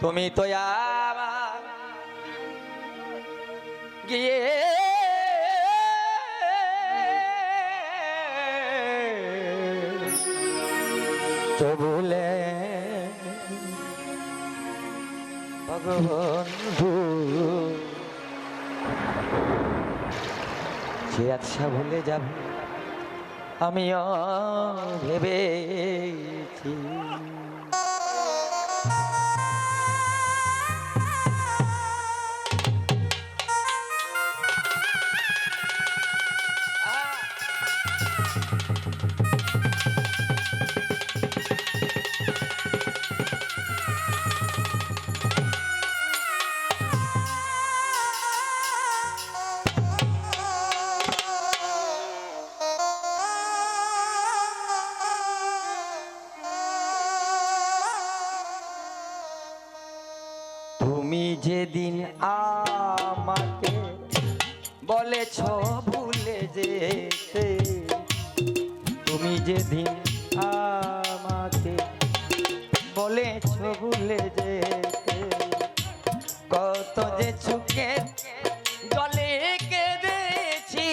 তুমি তো গিয়ে চবুলে ভগবন্ধু সে আচ্ছা ভুলে যাবে আমিও ভেবেছি। যেদিন আমাকে বলেছ ভুলে যেতে, তুমি যেদিন আমাকে বলেছ ভুলে যেতে, কত যে ছুকে জলে কেঁদেছি,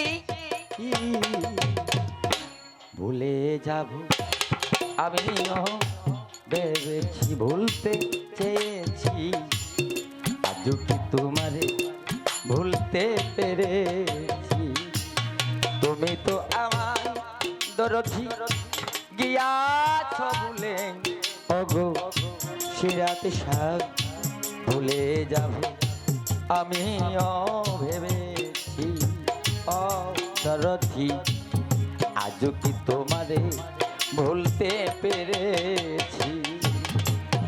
ভুলে যাব, আমিও ভেবেছি, ভুলতে চেয়েছি। আজও তোমারে ভুলতে পেরেছি। তুমি তো আমার দরদি, গিয়াছ ভুলে। অগো সিরাতে শাক ভুলে যাব, আমিও ভেবেছি, ও দরদি, আজও কি তোমারে ভুলতে পেরেছি?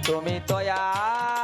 তুমি তো আমার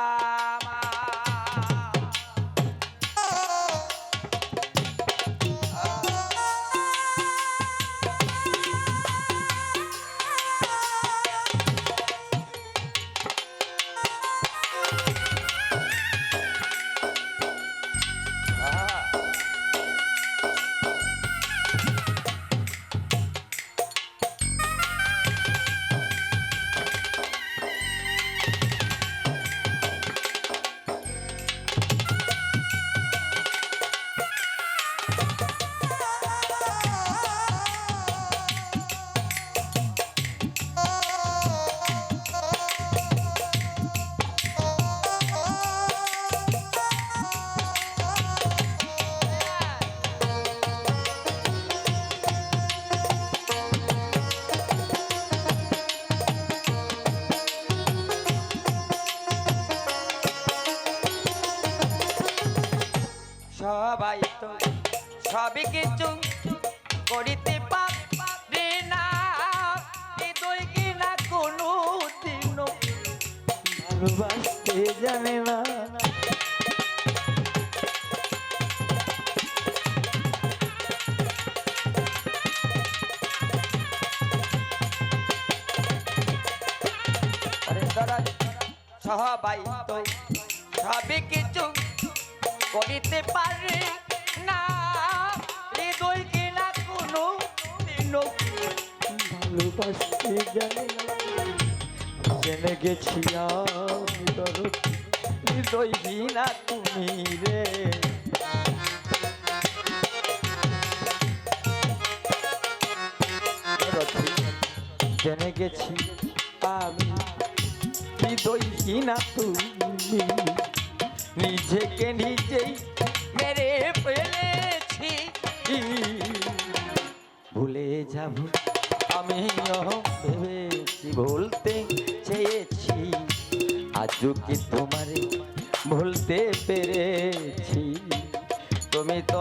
সবই কিছু করিতে পারে না। হৃদয় কিনা কোনো দিন জানে না। সবাই তো সবই কিছু করিতে পারে। ভালোবাসতে জানে না জেনে গেছি আমি। তোর হৃদয় বিনা তুমি রে জেনে গেছি, আমি। হৃদয়হীনা তুমি নিজেকে নিজেই মেরে ফেলেছি। ভুলে যাব আমিও ভেবেছি ভুলতে চেয়েছি। আজও কি তোমারে ভুলতে পেরেছি? তুমি তো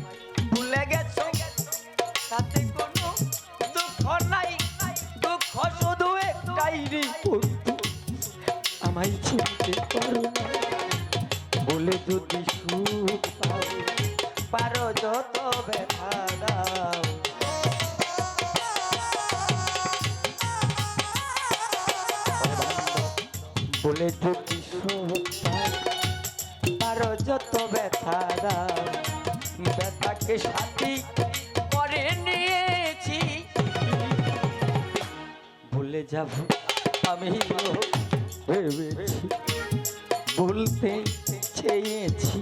একটাই রে বন্ধু, আমায় চিনতে পারো বলে যদি পারো যত ব্যথা দাও। বলে যদি সুখ পাও, পারো যত ব্যথা দাও। ব্যথাকে সাথী করে নিয়েছি। ভুলে যাব আমি ভেবেছি ভুলতে চেয়েছি।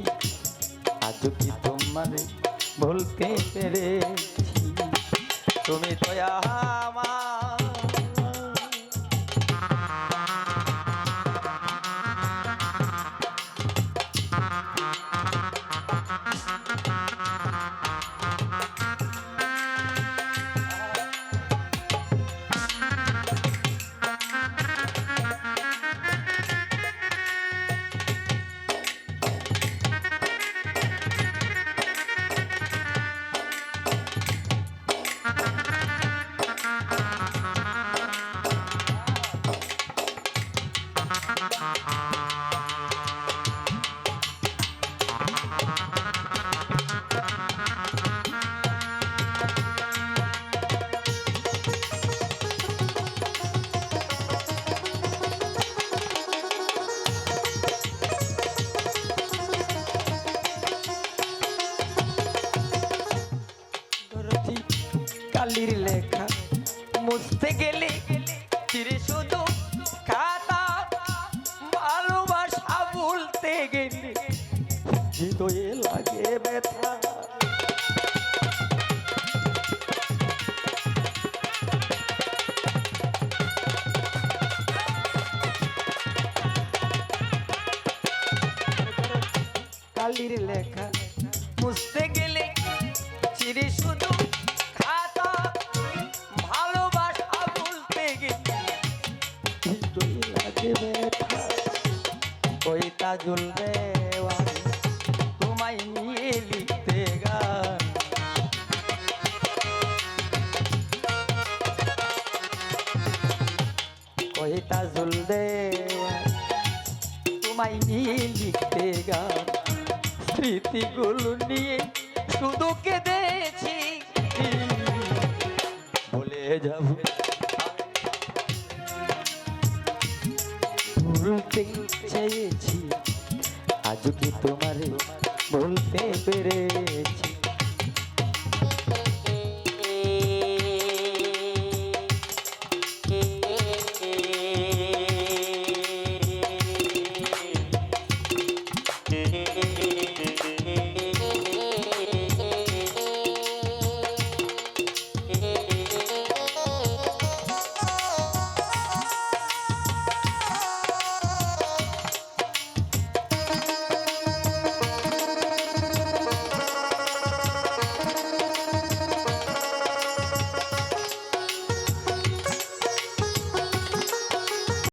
আজ কি তোমার ভুলতে পেরেছি? তুমি তো আমার কালির লেখা। গেলে চিরে শুধু ভালোবাসা বলতে গেলে লাগে দেওয়ান স্মৃতিগুলো নিয়ে শুধু কেঁদেছি। বলে যাব।